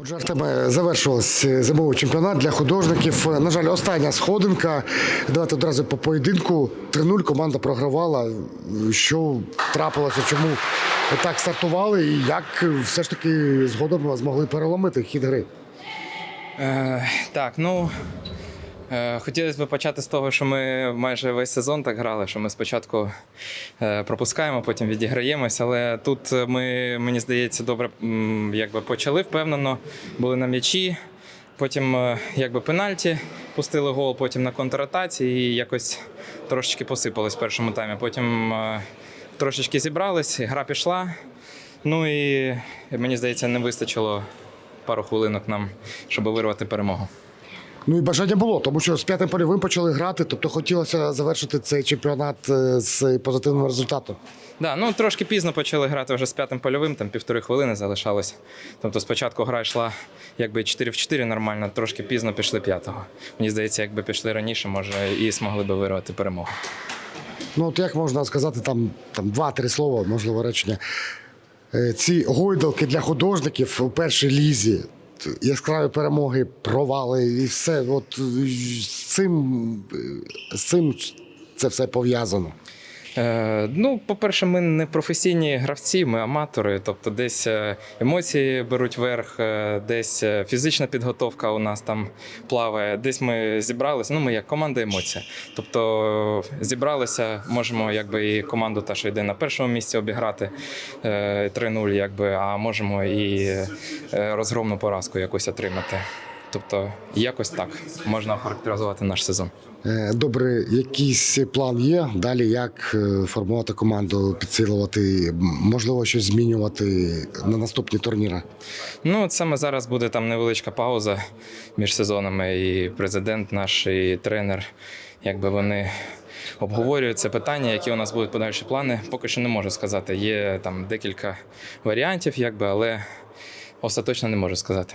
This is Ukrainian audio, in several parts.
Отже, Артеме, завершувався зимовий чемпіонат для художників. На жаль, остання сходинка. Давайте одразу по поєдинку. 3-0 команда програвала. Що трапилося? Чому так стартували? І як все ж таки згодом змогли переломити хід гри? Е, так, ну е, хотілося б почати з того, що ми майже весь сезон так грали, що ми спочатку е, пропускаємо, потім відіграємось. Але тут ми, мені здається, добре якби почали впевнено, були на м'ячі. Потім е, якби пенальті, пустили гол, потім на контратаці і якось трошечки посипались в першому таймі. Потім е, трошечки зібрались, гра пішла. Ну і мені здається, не вистачило пару хвилинок нам, щоб вирвати перемогу. Ну і бажання було, тому що з п'ятим польовим почали грати, тобто хотілося завершити цей чемпіонат е, з позитивним результатом. Да, ну трошки пізно почали грати вже з п'ятим польовим, там півтори хвилини залишалось. Тобто спочатку гра йшла якби 4 в 4 нормально, трошки пізно пішли п'ятого. Мені здається, якби пішли раніше, може і змогли би вирвати перемогу. Ну, от як можна сказати, там, там два-три слова, можливо, речення. Е, Ці гойдалки для художників у першій лізі, яскраві перемоги, провали і все. От з цим, з цим це все пов'язано. Е, ну, по-перше, ми не професійні гравці, ми аматори. Тобто, десь е, емоції беруть верх, е, десь фізична підготовка у нас там плаває, десь ми зібралися. Ну, ми як команда емоція. Тобто зібралися, можемо якби і команду, та що йде на першому місці, обіграти е, 3-0, якби, а можемо і розгромну поразку якусь отримати. Тобто, якось так можна охарактеризувати наш сезон. Е, Добре, якийсь план є. Далі як е, формувати команду, підсилювати, можливо, щось змінювати на наступні турніри. Ну, саме зараз буде там невеличка пауза між сезонами, і президент наш, і тренер, якби вони обговорюють це питання, які у нас будуть подальші плани. Поки що не можу сказати. Є там декілька варіантів, якби, але остаточно не можу сказати.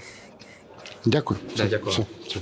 Дякую. Да, дякую. Все, все.